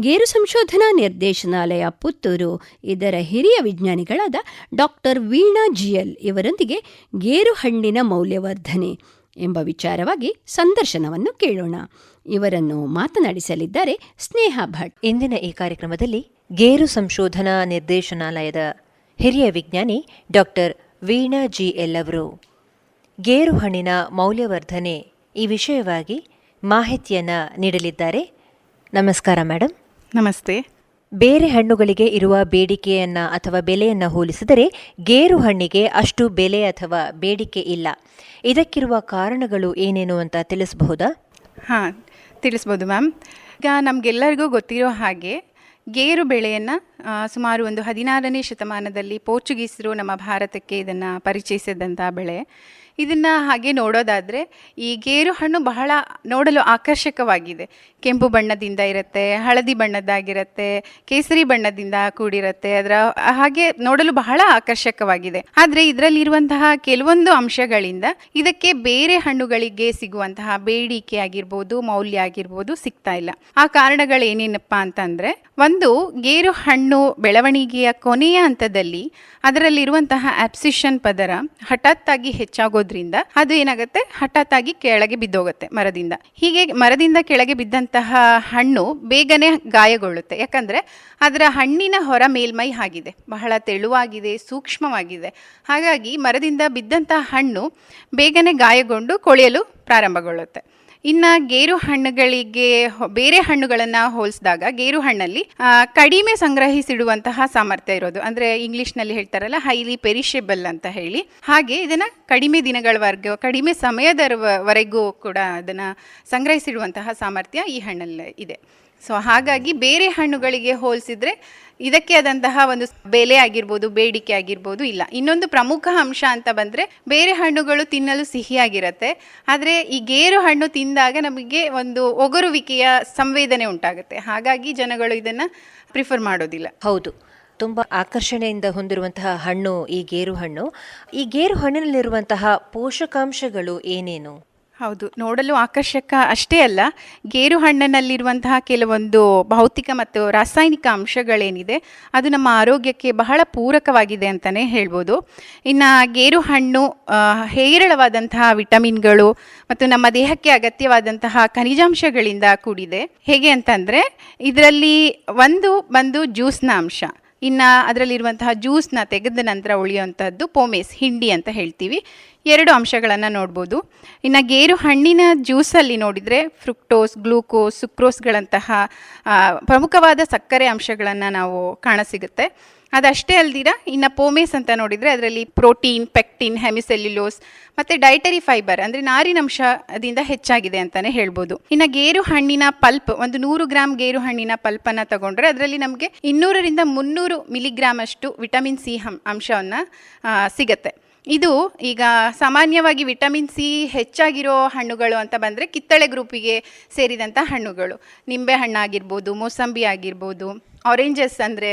ಗೇರು ಸಂಶೋಧನಾ ನಿರ್ದೇಶನಾಲಯ ಪುತ್ತೂರು. ಇದರ ಹಿರಿಯ ವಿಜ್ಞಾನಿಗಳಾದ ಡಾಕ್ಟರ್ ವೀಣಾ ಜಿಯಲ್ ಇವರೊಂದಿಗೆ ಗೇರು ಹಣ್ಣಿನ ಮೌಲ್ಯವರ್ಧನೆ ಎಂಬ ವಿಚಾರವಾಗಿ ಸಂದರ್ಶನವನ್ನು ಕೇಳೋಣ. ಇವರನ್ನು ಮಾತನಾಡಿಸಲಿದ್ದಾರೆ ಸ್ನೇಹ ಭಟ್. ಇಂದಿನ ಈ ಕಾರ್ಯಕ್ರಮದಲ್ಲಿ ಗೇರು ಸಂಶೋಧನಾ ನಿರ್ದೇಶನಾಲಯದ ಹಿರಿಯ ವಿಜ್ಞಾನಿ ಡಾಕ್ಟರ್ ವೀಣಾ ಜಿ ಎಲ್ ಅವರು. ಗೇರು ಹಣ್ಣಿನ ಮೌಲ್ಯವರ್ಧನೆ ಈ ವಿಷಯವಾಗಿ ಮಾಹಿತಿಯನ್ನು ನೀಡಲಿದ್ದಾರೆ. ನಮಸ್ಕಾರ ಮೇಡಮ್ ನಮಸ್ತೆ. ಬೇರೆ ಹಣ್ಣುಗಳಿಗೆ ಇರುವ ಬೇಡಿಕೆಯನ್ನ ಅಥವಾ ಬೆಲೆಯನ್ನ ಹೋಲಿಸಿದರೆ ಗೇರು ಹಣ್ಣಿಗೆ ಅಷ್ಟು ಬೆಲೆ ಅಥವಾ ಬೇಡಿಕೆ ಇಲ್ಲ. ಇದಕ್ಕಿರುವ ಕಾರಣಗಳು ಏನೇನು ಅಂತ ತಿಳಿಸಬಹುದಾ? ಹಾಂ ತಿಳಿಸ್ಬೋದು ಮ್ಯಾಮ್. ಈಗ ನಮಗೆಲ್ಲರಿಗೂ ಗೊತ್ತಿರೋ ಹಾಗೆ ಗೇರು ಬೆಳೆಯನ್ನು ಸುಮಾರು ಒಂದು ಹದಿನಾರನೇ ಶತಮಾನದಲ್ಲಿ ಪೋರ್ಚುಗೀಸರು ನಮ್ಮ ಭಾರತಕ್ಕೆ ಇದನ್ನು ಪರಿಚಯಿಸಿದಂಥ ಬೆಳೆ. ಇದನ್ನು ಹಾಗೆ ನೋಡೋದಾದರೆ ಈ ಗೇರು ಹಣ್ಣು ಬಹಳ ನೋಡಲು ಆಕರ್ಷಕವಾಗಿದೆ. ಕೆಂಪು ಬಣ್ಣದಿಂದ ಇರುತ್ತೆ, ಹಳದಿ ಬಣ್ಣದ್ದಾಗಿರುತ್ತೆ, ಕೇಸರಿ ಬಣ್ಣದಿಂದ ಕೂಡಿರುತ್ತೆ, ಅದರ ಹಾಗೆ ನೋಡಲು ಬಹಳ ಆಕರ್ಷಕವಾಗಿದೆ. ಆದರೆ ಇದರಲ್ಲಿರುವಂತಹ ಕೆಲವೊಂದು ಅಂಶಗಳಿಂದ ಇದಕ್ಕೆ ಬೇರೆ ಹಣ್ಣುಗಳಿಗೆ ಸಿಗುವಂತಹ ಬೇಡಿಕೆ ಆಗಿರ್ಬೋದು, ಮೌಲ್ಯ ಆಗಿರ್ಬೋದು ಸಿಗ್ತಾ ಇಲ್ಲ. ಆ ಕಾರಣಗಳೇನೇನಪ್ಪ ಅಂತಂದ್ರೆ, ಒಂದು ಗೇರು ಹಣ್ಣು ಬೆಳವಣಿಗೆಯ ಕೊನೆಯ ಹಂತದಲ್ಲಿ ಅದರಲ್ಲಿರುವಂತಹ ಆಪ್ಸಿಷನ್ ಪದರ ಹಠಾತ್ತಾಗಿ ಹೆಚ್ಚಾಗೋದ್ರಿಂದ ಅದು ಏನಾಗುತ್ತೆ? ಹಠಾತ್ತಾಗಿ ಕೆಳಗೆ ಬಿದ್ದೋಗುತ್ತೆ ಮರದಿಂದ. ಹೀಗೆ ಮರದಿಂದ ಕೆಳಗೆ ಬಿದ್ದಂತಹ ಹಣ್ಣು ಬೇಗನೆ ಗಾಯಗೊಳ್ಳುತ್ತೆ. ಯಾಕಂದ್ರೆ ಅದರ ಹಣ್ಣಿನ ಹೊರ ಮೇಲ್ಮೈ ಆಗಿದೆ. ಬಹಳ ತೆಳುವಾಗಿದೆ, ಸೂಕ್ಷ್ಮವಾಗಿದೆ. ಹಾಗಾಗಿ ಮರದಿಂದ ಬಿದ್ದಂತಹ ಹಣ್ಣು ಬೇಗನೆ ಗಾಯಗೊಂಡು ಕೊಳೆಯಲು ಪ್ರಾರಂಭಗೊಳ್ಳುತ್ತೆ. ಇನ್ನ ಗೇರು ಹಣ್ಣುಗಳಿಗೆ ಬೇರೆ ಹಣ್ಣುಗಳನ್ನು ಹೋಲಿಸಿದಾಗ ಗೇರು ಹಣ್ಣಲ್ಲಿ ಕಡಿಮೆ ಸಂಗ್ರಹಿಸಿಡುವಂತಹ ಸಾಮರ್ಥ್ಯ ಇರೋದು. ಅಂದ್ರೆ ಇಂಗ್ಲಿಷ್ನಲ್ಲಿ ಹೇಳ್ತಾರಲ್ಲ ಹೈಲಿ ಪೆರಿಷೆಬಲ್ ಅಂತ ಹೇಳಿ. ಹಾಗೆ ಇದನ್ನ ಕಡಿಮೆ ದಿನಗಳವರೆಗೂ ಕಡಿಮೆ ಸಮಯದವರೆಗೂ ಕೂಡ ಅದನ್ನ ಸಂಗ್ರಹಿಸಿಡುವಂತಹ ಸಾಮರ್ಥ್ಯ ಈ ಹಣ್ಣಲ್ಲಿ ಇದೆ. ಸೊ ಹಾಗಾಗಿ ಬೇರೆ ಹಣ್ಣುಗಳಿಗೆ ಹೋಲಿಸಿದ್ರೆ ಇದಕ್ಕೆ ಆದಂತಹ ಒಂದು ಬೆಲೆ ಆಗಿರ್ಬೋದು, ಬೇಡಿಕೆ ಆಗಿರ್ಬೋದು ಇಲ್ಲ. ಇನ್ನೊಂದು ಪ್ರಮುಖ ಅಂಶ ಅಂತ ಬಂದರೆ ಬೇರೆ ಹಣ್ಣುಗಳು ತಿನ್ನಲು ಸಿಹಿಯಾಗಿರುತ್ತೆ. ಆದರೆ ಈ ಗೇರು ಹಣ್ಣು ತಿಂದಾಗ ನಮಗೆ ಒಂದು ಒಗರುವಿಕೆಯ ಸಂವೇದನೆ ಉಂಟಾಗುತ್ತೆ. ಹಾಗಾಗಿ ಜನಗಳು ಇದನ್ನು ಪ್ರಿಫರ್ ಮಾಡೋದಿಲ್ಲ. ಹೌದು. ತುಂಬ ಆಕರ್ಷಣೆಯಿಂದ ಹೊಂದಿರುವಂತಹ ಹಣ್ಣು ಈ ಗೇರು ಹಣ್ಣು. ಈ ಗೇರು ಹಣ್ಣಿನಲ್ಲಿರುವಂತಹ ಪೋಷಕಾಂಶಗಳು ಏನೇನು? ಹೌದು, ನೋಡಲು ಆಕರ್ಷಕ ಅಷ್ಟೇ ಅಲ್ಲ, ಗೇರು ಹಣ್ಣಿನಲ್ಲಿರುವಂತಹ ಕೆಲವೊಂದು ಭೌತಿಕ ಮತ್ತು ರಾಸಾಯನಿಕ ಅಂಶಗಳೇನಿದೆ, ಅದು ನಮ್ಮ ಆರೋಗ್ಯಕ್ಕೆ ಬಹಳ ಪೂರಕವಾಗಿದೆ ಅಂತಲೇ ಹೇಳ್ಬೋದು. ಇನ್ನು ಗೇರು ಹಣ್ಣು ಹೇರಳವಾದಂತಹ ವಿಟಮಿನ್ಗಳು ಮತ್ತು ನಮ್ಮ ದೇಹಕ್ಕೆ ಅಗತ್ಯವಾದಂತಹ ಖನಿಜಾಂಶಗಳಿಂದ ಕೂಡಿದೆ. ಹೇಗೆ ಅಂತಂದರೆ, ಇದರಲ್ಲಿ ಒಂದು ಬಂದು ಜ್ಯೂಸ್ನ ಅಂಶ. ಇನ್ನು ಅದರಲ್ಲಿರುವಂತಹ ಜ್ಯೂಸ್ನ ತೆಗೆದ ನಂತರ ಉಳಿಯುವಂಥದ್ದು ಪೋಮೇಸ್, ಹಿಂಡಿ ಅಂತ ಹೇಳ್ತೀವಿ. ಎರಡು ಅಂಶಗಳನ್ನು ನೋಡ್ಬೋದು. ಇನ್ನು ಗೇರು ಹಣ್ಣಿನ ಜ್ಯೂಸಲ್ಲಿ ನೋಡಿದರೆ ಫ್ರುಕ್ಟೋಸ್, ಗ್ಲೂಕೋಸ್, ಸುಕ್ರೋಸ್ಗಳಂತಹ ಪ್ರಮುಖವಾದ ಸಕ್ಕರೆ ಅಂಶಗಳನ್ನು ನಾವು ಕಾಣಸಿಗುತ್ತೆ ಅದಷ್ಟೇ ಅಲ್ದಿರ, ಇನ್ನು ಪೋಮೇಸ್ ಅಂತ ನೋಡಿದರೆ ಅದರಲ್ಲಿ ಪ್ರೋಟೀನ್, ಪೆಕ್ಟಿನ್ ಹೆಮಿಸೆಲ್ಯುಲೋಸ್ ಮತ್ತು ಡೈಟರಿ ಫೈಬರ್, ಅಂದರೆ ನಾರಿನಂಶದಿಂದ ಹೆಚ್ಚಾಗಿದೆ ಅಂತಲೇ ಹೇಳ್ಬೋದು. ಇನ್ನು ಗೇರು ಹಣ್ಣಿನ ಪಲ್ಪ್, ಒಂದು ನೂರು ಗ್ರಾಮ್ ಗೇರು ಹಣ್ಣಿನ ಪಲ್ಪನ್ನು ತಗೊಂಡ್ರೆ ಅದರಲ್ಲಿ ನಮಗೆ ಇನ್ನೂರರಿಂದ ಮುನ್ನೂರು ಮಿಲಿಗ್ರಾಮ್ ಅಷ್ಟು ವಿಟಮಿನ್ ಸಿ ಹಂ, ಅಂಶವನ್ನು ಸಿಗತ್ತೆ. ಇದು ಈಗ ಸಾಮಾನ್ಯವಾಗಿ ವಿಟಮಿನ್ ಸಿ ಹೆಚ್ಚಾಗಿರೋ ಹಣ್ಣುಗಳು ಅಂತ ಬಂದರೆ ಕಿತ್ತಳೆ ಗ್ರೂಪಿಗೆ ಸೇರಿದಂಥ ಹಣ್ಣುಗಳು. ನಿಂಬೆ ಹಣ್ಣಾಗಿರ್ಬೋದು, ಮೋಸಂಬಿ ಆಗಿರ್ಬೋದು, ಆರೆಂಜಸ್ ಅಂದರೆ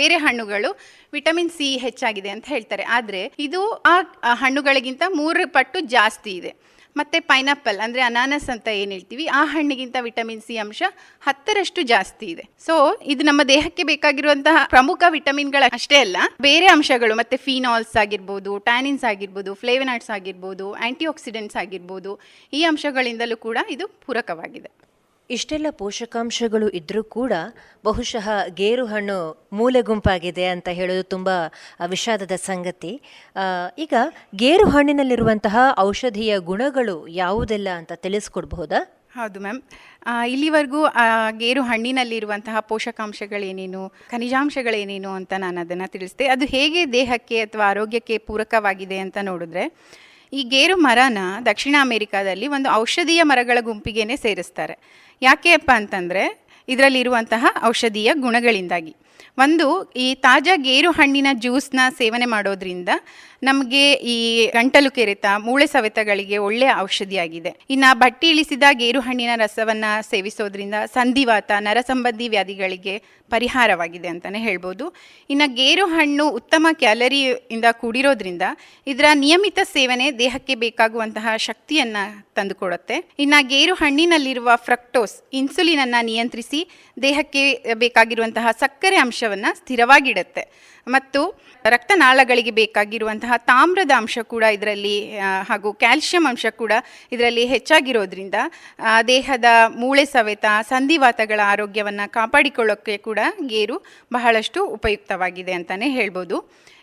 ಬೇರೆ ಹಣ್ಣುಗಳು ವಿಟಮಿನ್ ಸಿ ಹೆಚ್ಚಾಗಿದೆ ಅಂತ ಹೇಳ್ತಾರೆ. ಆದರೆ ಇದು ಆ ಹಣ್ಣುಗಳಿಗಿಂತ ಮೂರು ಪಟ್ಟು ಜಾಸ್ತಿ ಇದೆ. ಮತ್ತು ಪೈನಾಪಲ್ ಅಂದರೆ ಅನಾನಸ್ ಅಂತ ಏನು ಹೇಳ್ತೀವಿ? ಆ ಹಣ್ಣಿಗಿಂತ ವಿಟಮಿನ್ ಸಿ ಅಂಶ ಹತ್ತರಷ್ಟು ಜಾಸ್ತಿ ಇದೆ. ಸೊ ಇದು ನಮ್ಮ ದೇಹಕ್ಕೆ ಬೇಕಾಗಿರುವಂತಹ ಪ್ರಮುಖ ವಿಟಮಿನ್ಗಳ ಅಷ್ಟೇ ಅಲ್ಲ, ಬೇರೆ ಅಂಶಗಳು ಮತ್ತೆ ಫಿನಾಲ್ಸ್ ಆಗಿರ್ಬೋದು ಟ್ಯಾನಿನ್ಸ್ ಆಗಿರ್ಬೋದು ಫ್ಲೇವನಾಟ್ಸ್ ಆಗಿರ್ಬೋದು ಆ್ಯಂಟಿ ಆಕ್ಸಿಡೆಂಟ್ಸ್ ಆಗಿರ್ಬೋದು, ಈ ಅಂಶಗಳಿಂದಲೂ ಕೂಡ ಇದು ಪೂರಕವಾಗಿದೆ. ಇಷ್ಟೆಲ್ಲ ಪೋಷಕಾಂಶಗಳು ಇದ್ದರೂ ಕೂಡ ಬಹುಶಃ ಗೇರು ಹಣ್ಣು ಮೂಲೆ ಗುಂಪಾಗಿದೆ ಅಂತ ಹೇಳೋದು ತುಂಬ ವಿಷಾದದ ಸಂಗತಿ. ಈಗ ಗೇರು ಹಣ್ಣಿನಲ್ಲಿರುವಂತಹ ಔಷಧೀಯ ಗುಣಗಳು ಯಾವುದೆಲ್ಲ ಅಂತ ತಿಳಿಸ್ಕೊಡ್ಬಹುದಾ? ಹೌದು ಮ್ಯಾಮ್. ಇಲ್ಲಿವರೆಗೂ ಗೇರು ಹಣ್ಣಿನಲ್ಲಿರುವಂತಹ ಪೋಷಕಾಂಶಗಳೇನೇನು, ಖನಿಜಾಂಶಗಳೇನೇನು ಅಂತ ನಾನು ಅದನ್ನು ತಿಳಿಸಿದೆ. ಅದು ಹೇಗೆ ದೇಹಕ್ಕೆ ಅಥವಾ ಆರೋಗ್ಯಕ್ಕೆ ಪೂರಕವಾಗಿದೆ ಅಂತ ನೋಡಿದ್ರೆ, ಈ ಗೇರು ಮರನ ದಕ್ಷಿಣ ಅಮೆರಿಕಾದಲ್ಲಿ ಒಂದು ಔಷಧೀಯ ಮರಗಳ ಗುಂಪಿಗೆನೇ ಸೇರಿಸ್ತಾರೆ. ಯಾಕೆಪ್ಪ ಅಂತಂದರೆ ಇದರಲ್ಲಿರುವಂತಹ ಔಷಧೀಯ ಗುಣಗಳಿಂದಾಗಿ. ಒಂದು ಈ ತಾಜಾ ಗೇರು ಹಣ್ಣಿನ ಜ್ಯೂಸ್ನ ಸೇವನೆ ಮಾಡೋದ್ರಿಂದ ನಮಗೆ ಈ ಗಂಟಲು ಕೆರೆತ, ಮೂಳೆ ಸವೆತಗಳಿಗೆ ಒಳ್ಳೆಯ ಔಷಧಿಯಾಗಿದೆ. ಇನ್ನು ಬಟ್ಟಿ ಇಳಿಸಿದ ಗೇರು ಹಣ್ಣಿನ ರಸವನ್ನ ಸೇವಿಸೋದ್ರಿಂದ ಸಂಧಿವಾತ, ನರಸಂಬಂಧಿ ವ್ಯಾಧಿಗಳಿಗೆ ಪರಿಹಾರವಾಗಿದೆ ಅಂತಲೇ ಹೇಳ್ಬೋದು. ಇನ್ನು ಗೇರು ಹಣ್ಣು ಉತ್ತಮ ಕ್ಯಾಲರಿಯಿಂದ ಕೂಡಿರೋದ್ರಿಂದ ಇದರ ನಿಯಮಿತ ಸೇವನೆ ದೇಹಕ್ಕೆ ಬೇಕಾಗುವಂತಹ ಶಕ್ತಿಯನ್ನು ತಂದುಕೊಡುತ್ತೆ. ಇನ್ನು ಗೇರು ಹಣ್ಣಿನಲ್ಲಿರುವ ಫ್ರಕ್ಟೋಸ್, ಇನ್ಸುಲಿನನ್ನು ನಿಯಂತ್ರಿಸಿ ದೇಹಕ್ಕೆ ಬೇಕಾಗಿರುವಂತಹ ಸಕ್ಕರೆ ಅಂಶವನ್ನು ಸ್ಥಿರವಾಗಿಡುತ್ತೆ. ಮತ್ತು ರಕ್ತನಾಳಗಳಿಗೆ ಬೇಕಾಗಿರುವಂತಹ ತಾಮ್ರದ ಅಂಶ ಕೂಡ ಇದರಲ್ಲಿ ಹಾಗೂ ಕ್ಯಾಲ್ಶಿಯಂ ಅಂಶ ಕೂಡ ಇದರಲ್ಲಿ ಹೆಚ್ಚಾಗಿರೋದ್ರಿಂದ ದೇಹದ ಮೂಳೆ ಸವೆತ ಸಂಧಿವಾತಗಳ ಆರೋಗ್ಯವನ್ನು ಕಾಪಾಡಿಕೊಳ್ಳೋಕ್ಕೆ ಕೂಡ ಗೇರು ಬಹಳಷ್ಟು ಉಪಯುಕ್ತವಾಗಿದೆ ಅಂತಲೇ ಹೇಳ್ಬೋದು.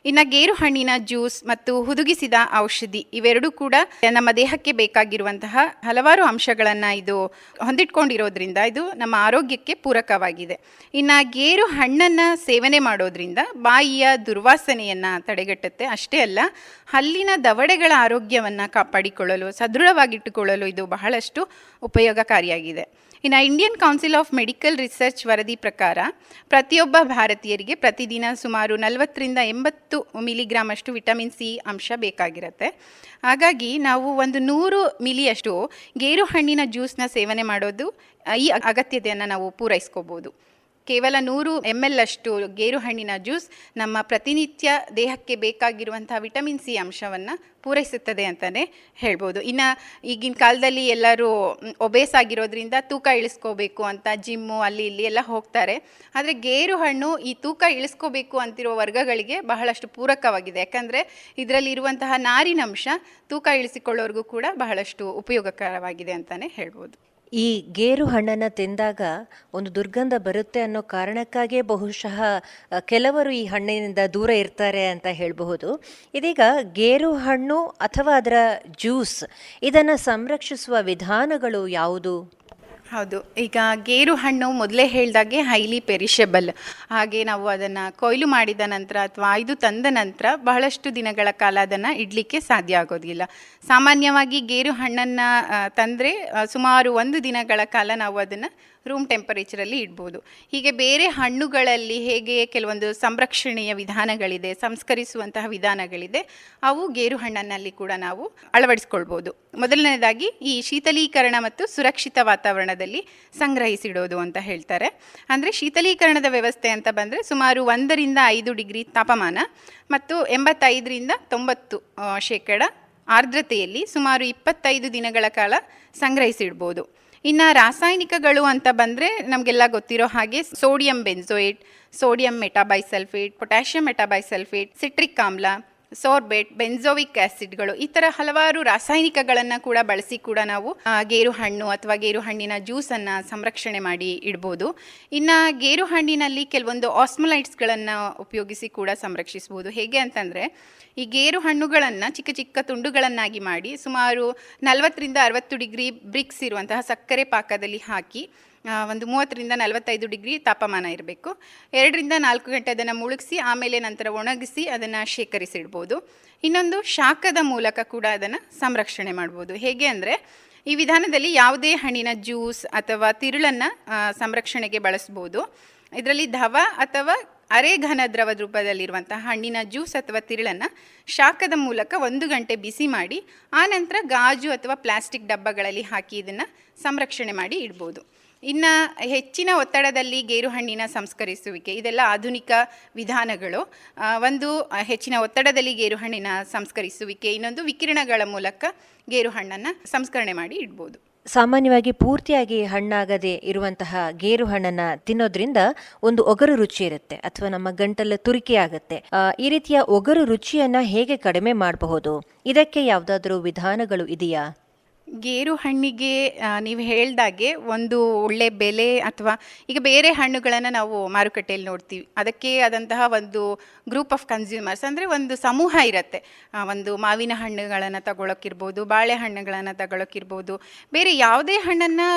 ಇನ್ನು ಗೇರು ಹಣ್ಣಿನ ಜ್ಯೂಸ್ ಮತ್ತು ಹುದುಗಿಸಿದ ಔಷಧಿ ಇವೆರಡೂ ಕೂಡ ನಮ್ಮ ದೇಹಕ್ಕೆ ಬೇಕಾಗಿರುವಂತಹ ಹಲವಾರು ಅಂಶಗಳನ್ನು ಇದು ಹೊಂದಿಟ್ಕೊಂಡಿರೋದ್ರಿಂದ ಇದು ನಮ್ಮ ಆರೋಗ್ಯಕ್ಕೆ ಪೂರಕವಾಗಿದೆ. ಇನ್ನು ಗೇರು ಹಣ್ಣನ್ನು ಸೇವನೆ ಮಾಡೋದ್ರಿಂದ ಬಾಯಿಯ ದುರ್ವಾಸನೆಯನ್ನು ತಡೆಗಟ್ಟುತ್ತೆ. ಅಷ್ಟೇ ಅಲ್ಲ, ಹಲ್ಲಿನ ದವಡೆಗಳ ಆರೋಗ್ಯವನ್ನು ಕಾಪಾಡಿಕೊಳ್ಳಲು, ಸದೃಢವಾಗಿಟ್ಟುಕೊಳ್ಳಲು ಇದು ಬಹಳಷ್ಟು ಉಪಯೋಗಕಾರಿಯಾಗಿದೆ. ಇನ್ನು Indian council of medical research ವರದಿ ಪ್ರಕಾರ ಪ್ರತಿಯೊಬ್ಬ ಭಾರತೀಯರಿಗೆ ಪ್ರತಿದಿನ ಸುಮಾರು ನಲವತ್ತರಿಂದ ಎಂಬತ್ತು ಮಿಲಿಗ್ರಾಮ್ ಅಷ್ಟು ವಿಟಮಿನ್ ಸಿ ಅಂಶ ಬೇಕಾಗಿರುತ್ತೆ. ಹಾಗಾಗಿ ನಾವು ಒಂದು ನೂರು ಮಿಲಿಯಷ್ಟು ಗೇರು ಹಣ್ಣಿನ ಜ್ಯೂಸ್ನ ಸೇವನೆ ಮಾಡೋದು, ಈ ಅಗತ್ಯತೆಯನ್ನು ನಾವು ಪೂರೈಸ್ಕೋಬೋದು. ಕೇವಲ ನೂರು ಎಂ ಎಲ್ ಅಷ್ಟು ಗೇರು ಹಣ್ಣಿನ ಜ್ಯೂಸ್ ನಮ್ಮ ಪ್ರತಿನಿತ್ಯ ದೇಹಕ್ಕೆ ಬೇಕಾಗಿರುವಂತಹ ವಿಟಮಿನ್ ಸಿ ಅಂಶವನ್ನು ಪೂರೈಸುತ್ತದೆ ಅಂತಲೇ ಹೇಳ್ಬೋದು. ಇನ್ನು ಈಗಿನ ಕಾಲದಲ್ಲಿ ಎಲ್ಲರೂ ಒಬೇಸ್ ಆಗಿರೋದ್ರಿಂದ ತೂಕ ಇಳಿಸ್ಕೋಬೇಕು ಅಂತ ಜಿಮ್ಮು ಅಲ್ಲಿ ಇಲ್ಲಿ ಎಲ್ಲ ಹೋಗ್ತಾರೆ. ಆದರೆ ಗೇರು ಹಣ್ಣು ಈ ತೂಕ ಇಳಿಸ್ಕೋಬೇಕು ಅಂತಿರೋ ವರ್ಗಗಳಿಗೆ ಬಹಳಷ್ಟು ಪೂರಕವಾಗಿದೆ. ಯಾಕಂದರೆ ಇದರಲ್ಲಿ ಇರುವಂತಹ ನಾರಿನಂಶ ತೂಕ ಇಳಿಸಿಕೊಳ್ಳೋರಿಗೂ ಕೂಡ ಬಹಳಷ್ಟು ಉಪಯೋಗಕರವಾಗಿದೆ ಅಂತಲೇ ಹೇಳ್ಬೋದು. ಈ ಗೇರು ಹಣ್ಣನ್ನು ತಿಂದಾಗ ಒಂದು ದುರ್ಗಂಧ ಬರುತ್ತೆ ಅನ್ನೋ ಕಾರಣಕ್ಕಾಗಿಯೇ ಬಹುಶಃ ಕೆಲವರು ಈ ಹಣ್ಣಿನಿಂದ ದೂರ ಇರ್ತಾರೆ ಅಂತ ಹೇಳಬಹುದು. ಇದೀಗ ಗೇರು ಹಣ್ಣು ಅಥವಾ ಅದರ ಜ್ಯೂಸ್ ಇದನ್ನು ಸಂರಕ್ಷಿಸುವ ವಿಧಾನಗಳು ಯಾವುದು? ಹೌದು. ಈಗ ಗೇರು ಹಣ್ಣು ಮೊದಲೇ ಹೇಳಿದಾಗೆ ಹೈಲಿ ಪೆರಿಷಬಲ್ ಹಾಗೆ ನಾವು ಅದನ್ನು ಕೊಯ್ಲು ಮಾಡಿದ ನಂತರ ಅಥವಾ ಆಯ್ದು ತಂದ ನಂತರ ಬಹಳಷ್ಟು ದಿನಗಳ ಕಾಲ ಅದನ್ನು ಇಡಲಿಕ್ಕೆ ಸಾಧ್ಯ ಆಗೋದಿಲ್ಲ. ಸಾಮಾನ್ಯವಾಗಿ ಗೇರು ಹಣ್ಣನ್ನು ತಂದರೆ ಸುಮಾರು ಒಂದು ದಿನಗಳ ಕಾಲ ನಾವು ಅದನ್ನು ರೂಮ್ ಟೆಂಪರೇಚರಲ್ಲಿ ಇಡ್ಬೋದು. ಹೀಗೆ ಬೇರೆ ಹಣ್ಣುಗಳಲ್ಲಿ ಹೇಗೆ ಕೆಲವೊಂದು ಸಂರಕ್ಷಣೆಯ ವಿಧಾನಗಳಿದೆ, ಸಂಸ್ಕರಿಸುವಂತಹ ವಿಧಾನಗಳಿದೆ, ಅವು ಗೇರು ಹಣ್ಣನ್ನಲ್ಲಿ ಕೂಡ ನಾವು ಅಳವಡಿಸ್ಕೊಳ್ಬೋದು. ಮೊದಲನೇದಾಗಿ ಈ ಶೀತಲೀಕರಣ ಮತ್ತು ಸುರಕ್ಷಿತ ವಾತಾವರಣದಲ್ಲಿ ಸಂಗ್ರಹಿಸಿಡೋದು ಅಂತ ಹೇಳ್ತಾರೆ. ಅಂದರೆ ಶೀತಲೀಕರಣದ ವ್ಯವಸ್ಥೆ ಅಂತ ಬಂದರೆ ಸುಮಾರು ಒಂದರಿಂದ ಐದು ಡಿಗ್ರಿ ತಾಪಮಾನ ಮತ್ತು ಎಂಬತ್ತೈದರಿಂದ ತೊಂಬತ್ತು ಶೇಕಡ ಆರ್ದ್ರತೆಯಲ್ಲಿ ಸುಮಾರು ಇಪ್ಪತ್ತೈದು ದಿನಗಳ ಕಾಲ ಸಂಗ್ರಹಿಸಿಡ್ಬೋದು. ಇನ್ನು ರಾಸಾಯನಿಕಗಳು ಅಂತ ಬಂದರೆ ನಮಗೆಲ್ಲ ಗೊತ್ತಿರೋ ಹಾಗೆ sodium benzoate, sodium metabisulphite, potassium metabisulphite, citric ಆಮ್ಲ ಸೋರ್ಬೇಟ್ ಬೆನ್ಸೋವಿಕ್ ಆಸಿಡ್ಗಳು, ಈ ಥರ ಹಲವಾರು ರಾಸಾಯನಿಕಗಳನ್ನು ಕೂಡ ಬಳಸಿ ಕೂಡ ನಾವು ಗೇರು ಹಣ್ಣು ಅಥವಾ ಗೇರು ಹಣ್ಣಿನ ಜ್ಯೂಸನ್ನು ಸಂರಕ್ಷಣೆ ಮಾಡಿ ಇಡ್ಬೋದು. ಇನ್ನು ಗೇರು ಹಣ್ಣಿನಲ್ಲಿ ಕೆಲವೊಂದು ಆಸ್ಮಲೈಟ್ಸ್ಗಳನ್ನು ಉಪಯೋಗಿಸಿ ಕೂಡ ಸಂರಕ್ಷಿಸ್ಬೋದು. ಹೇಗೆ ಅಂತಂದರೆ, ಈ ಗೇರು ಹಣ್ಣುಗಳನ್ನು ಚಿಕ್ಕ ಚಿಕ್ಕ ತುಂಡುಗಳನ್ನಾಗಿ ಮಾಡಿ ಸುಮಾರು ನಲವತ್ತರಿಂದ ಅರವತ್ತು ಡಿಗ್ರಿ ಬ್ರಿಕ್ಸ್ ಇರುವಂತಹ ಸಕ್ಕರೆ ಪಾಕದಲ್ಲಿ ಹಾಕಿ ಒಂದು ಮೂವತ್ತರಿಂದ ನಲವತ್ತೈದು ಡಿಗ್ರಿ ತಾಪಮಾನ ಇರಬೇಕು. ಎರಡರಿಂದ ನಾಲ್ಕು ಗಂಟೆ ಅದನ್ನು ಮುಳುಗಿಸಿ, ಆಮೇಲೆ ನಂತರ ಒಣಗಿಸಿ ಅದನ್ನು ಶೇಖರಿಸಿಡ್ಬೋದು. ಇನ್ನೊಂದು ಶಾಖದ ಮೂಲಕ ಕೂಡ ಅದನ್ನು ಸಂರಕ್ಷಣೆ ಮಾಡ್ಬೋದು. ಹೇಗೆ ಅಂದರೆ, ಈ ವಿಧಾನದಲ್ಲಿ ಯಾವುದೇ ಹಣ್ಣಿನ ಜ್ಯೂಸ್ ಅಥವಾ ತಿರುಳನ್ನು ಸಂರಕ್ಷಣೆಗೆ ಬಳಸ್ಬೋದು. ಇದರಲ್ಲಿ ಧವ ಅಥವಾ ಅರೆ ಘನ ದ್ರವದ ರೂಪದಲ್ಲಿರುವಂತಹ ಹಣ್ಣಿನ ಜ್ಯೂಸ್ ಅಥವಾ ತಿರುಳನ್ನು ಶಾಖದ ಮೂಲಕ ಒಂದು ಗಂಟೆ ಬಿಸಿ ಮಾಡಿ ಆನಂತರ ಗಾಜು ಅಥವಾ ಪ್ಲಾಸ್ಟಿಕ್ ಡಬ್ಬಗಳಲ್ಲಿ ಹಾಕಿ ಇದನ್ನು ಸಂರಕ್ಷಣೆ ಮಾಡಿ ಇಡ್ಬೋದು. ಇನ್ನು ಹೆಚ್ಚಿನ ಒತ್ತಡದಲ್ಲಿ ಗೇರುಹಣ್ಣಿನ ಸಂಸ್ಕರಿಸುವಿಕೆ, ಇದೆಲ್ಲ ಆಧುನಿಕ ವಿಧಾನಗಳು. ಒಂದು ಹೆಚ್ಚಿನ ಒತ್ತಡದಲ್ಲಿ ಗೇರುಹಣ್ಣಿನ ಸಂಸ್ಕರಿಸುವಿಕೆ, ಇನ್ನೊಂದು ವಿಕಿರಣಗಳ ಮೂಲಕ ಗೇರುಹಣ್ಣನ್ನು ಸಂಸ್ಕರಣೆ ಮಾಡಿ ಇಡ್ಬೋದು. ಸಾಮಾನ್ಯವಾಗಿ ಪೂರ್ತಿಯಾಗಿ ಹಣ್ಣಾಗದೇ ಇರುವಂತಹ ಗೇರು ಹಣ್ಣನ್ನು ತಿನ್ನೋದ್ರಿಂದ ಒಂದು ಒಗರು ರುಚಿ ಇರುತ್ತೆ, ಅಥವಾ ನಮ್ಮ ಗಂಟಲು ತುರಿಕೆ ಆಗುತ್ತೆ. ಈ ರೀತಿಯ ಒಗರು ರುಚಿಯನ್ನ ಹೇಗೆ ಕಡಿಮೆ ಮಾಡಬಹುದು? ಇದಕ್ಕೆ ಯಾವುದಾದ್ರೂ ವಿಧಾನಗಳು ಇದೆಯಾ? ಗೇರು ಹಣ್ಣಿಗೆ ನೀವು ಹೇಳ್ದಾಗೆ ಒಂದು ಒಳ್ಳೆ ಬೆಲೆ ಅಥವಾ ಈಗ ಬೇರೆ ಹಣ್ಣುಗಳನ್ನು ನಾವು ಮಾರುಕಟ್ಟೆಯಲ್ಲಿ ನೋಡ್ತೀವಿ. ಅದಕ್ಕೆ ಆದಂತಹ ಒಂದು ಗ್ರೂಪ್ ಆಫ್ ಕನ್ಸ್ಯೂಮರ್ಸ್ ಅಂದರೆ ಒಂದು ಸಮೂಹ ಇರುತ್ತೆ. ಒಂದು ಮಾವಿನ ಹಣ್ಣುಗಳನ್ನು ತಗೊಳಕ್ಕಿರ್ಬೋದು ಬಾಳೆಹಣ್ಣುಗಳನ್ನು ತಗೊಳಕ್ಕಿರ್ಬೋದು ಬೇರೆ ಯಾವುದೇ ಹಣ್ಣನ್ನು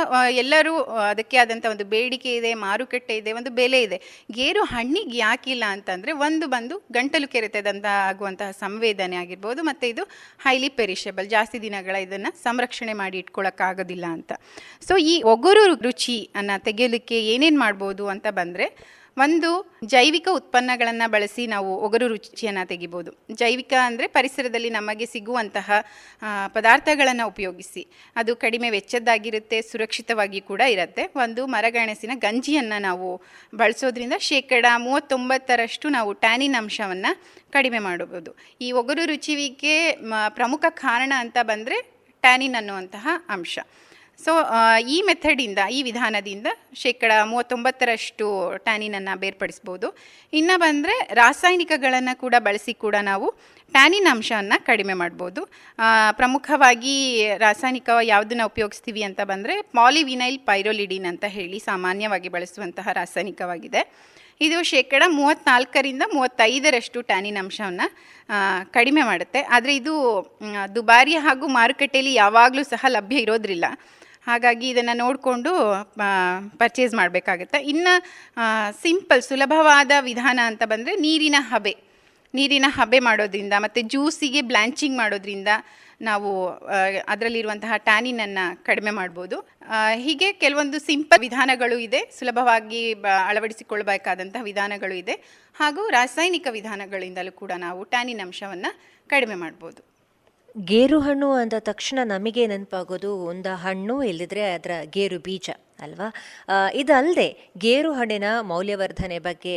ಎಲ್ಲರೂ ಅದಕ್ಕೆ ಆದಂಥ ಒಂದು ಬೇಡಿಕೆ ಇದೆ, ಮಾರುಕಟ್ಟೆ ಇದೆ, ಒಂದು ಬೆಲೆ ಇದೆ. ಗೇರು ಹಣ್ಣಿಗೆ ಯಾಕಿಲ್ಲ ಅಂತಂದರೆ ಒಂದು ಬಂದು ಗಂಟಲು ಕೆರೆತದಂತ ಆಗುವಂತಹ ಸಂವೇದನೆ ಆಗಿರ್ಬೋದು, ಮತ್ತು ಇದು ಹೈಲಿ ಪೆರಿಷಬಲ್ ಜಾಸ್ತಿ ದಿನಗಳ ಇದನ್ನು ಸಂರಕ್ಷಣೆ ಮಾಡಿ ಇಟ್ಕೊಳ್ಳೋಕ್ಕಾಗೋದಿಲ್ಲ ಅಂತ. ಸೊ ಈ ಒಗರು ರುಚಿ ಅನ್ನ ತೆಗೆಯಲಿಕ್ಕೆ ಏನೇನು ಮಾಡ್ಬೋದು ಅಂತ ಬಂದರೆ, ಒಂದು ಜೈವಿಕ ಉತ್ಪನ್ನಗಳನ್ನು ಬಳಸಿ ನಾವು ಒಗರು ರುಚಿಯನ್ನು ತೆಗಿಬೋದು. ಜೈವಿಕ ಅಂದರೆ ಪರಿಸರದಲ್ಲಿ ನಮಗೆ ಸಿಗುವಂತಹ ಪದಾರ್ಥಗಳನ್ನು ಉಪಯೋಗಿಸಿ. ಅದು ಕಡಿಮೆ ವೆಚ್ಚದ್ದಾಗಿರುತ್ತೆ, ಸುರಕ್ಷಿತವಾಗಿ ಕೂಡ ಇರುತ್ತೆ. ಒಂದು ಮರಗಣಸಿನ ಗಂಜಿಯನ್ನು ನಾವು ಬಳಸೋದ್ರಿಂದ ಶೇಕಡ ಮೂವತ್ತೊಂಬತ್ತರಷ್ಟು ನಾವು ಟ್ಯಾನಿನ್ ಅಂಶವನ್ನು ಕಡಿಮೆ ಮಾಡಬಹುದು. ಈ ಒಗರು ರುಚಿವಿಗೆ ಪ್ರಮುಖ ಕಾರಣ ಅಂತ ಬಂದರೆ ಟ್ಯಾನಿನ್ ಅನ್ನುವಂತಹ ಅಂಶ. ಸೊ ಈ ಮೆಥಡಿಂದ, ಈ ವಿಧಾನದಿಂದ ಶೇಕಡ ಮೂವತ್ತೊಂಬತ್ತರಷ್ಟು ಟ್ಯಾನಿನನ್ನು ಬೇರ್ಪಡಿಸ್ಬೋದು. ಇನ್ನು ಬಂದರೆ ರಾಸಾಯನಿಕಗಳನ್ನು ಕೂಡ ಬಳಸಿ ಕೂಡ ನಾವು ಟ್ಯಾನಿನ್ ಅಂಶವನ್ನು ಕಡಿಮೆ ಮಾಡ್ಬೋದು. ಪ್ರಮುಖವಾಗಿ ರಾಸಾಯನಿಕ ಯಾವುದನ್ನು ಉಪಯೋಗಿಸ್ತೀವಿ ಅಂತ ಬಂದರೆ ಪಾಲಿವಿನೈಲ್ ಪೈರೋಲಿಡಿನ್ ಅಂತ ಹೇಳಿ ಸಾಮಾನ್ಯವಾಗಿ ಬಳಸುವಂತಹ ರಾಸಾಯನಿಕವಾಗಿದೆ. ಇದು ಶೇಕಡ ಮೂವತ್ತ್ನಾಲ್ಕರಿಂದ ಮೂವತ್ತೈದರಷ್ಟು ಟ್ಯಾನಿನ್ ಅಂಶವನ್ನು ಕಡಿಮೆ ಮಾಡುತ್ತೆ. ಆದರೆ ಇದು ದುಬಾರಿ ಹಾಗೂ ಮಾರುಕಟ್ಟೆಯಲ್ಲಿ ಯಾವಾಗಲೂ ಸಹ ಲಭ್ಯ ಇರೋದ್ರಿಲ್ಲ. ಹಾಗಾಗಿ ಇದನ್ನು ನೋಡಿಕೊಂಡು ಪರ್ಚೇಸ್ ಮಾಡಬೇಕಾಗುತ್ತೆ. ಇನ್ನು ಸಿಂಪಲ್ ಸುಲಭವಾದ ವಿಧಾನ ಅಂತ ಬಂದರೆ ನೀರಿನ ಹಬೆ. ನೀರಿನ ಹಬೆ ಮಾಡೋದ್ರಿಂದ, ಮತ್ತು ಜ್ಯೂಸಿಗೆ ಬ್ಲ್ಯಾಂಚಿಂಗ್ ಮಾಡೋದ್ರಿಂದ ನಾವು ಅದರಲ್ಲಿರುವಂತಹ ಟ್ಯಾನಿನನ್ನು ಕಡಿಮೆ ಮಾಡ್ಬೋದು. ಹೀಗೆ ಕೆಲವೊಂದು ಸಿಂಪಲ್ ವಿಧಾನಗಳು ಇದೆ. ಸುಲಭವಾಗಿ ಬ ಅಳವಡಿಸಿಕೊಳ್ಬೇಕಾದಂತಹ ವಿಧಾನಗಳು ಇದೆ. ಹಾಗೂ ರಾಸಾಯನಿಕ ವಿಧಾನಗಳಿಂದಲೂ ಕೂಡ ನಾವು ಟ್ಯಾನಿನ್ ಅಂಶವನ್ನು ಕಡಿಮೆ ಮಾಡ್ಬೋದು. ಗೇರು ಹಣ್ಣು ಅಂದ ತಕ್ಷಣ ನಮಗೆ ನೆನಪಾಗೋದು ಒಂದು ಹಣ್ಣು ಇಲ್ಲಿದ್ರೆ ಅದರ ಗೇರು ಬೀಜ, ಅಲ್ವಾ? ಇದಲ್ಲದೆ ಗೇರು ಹಣ್ಣಿನ ಮೌಲ್ಯವರ್ಧನೆ ಬಗ್ಗೆ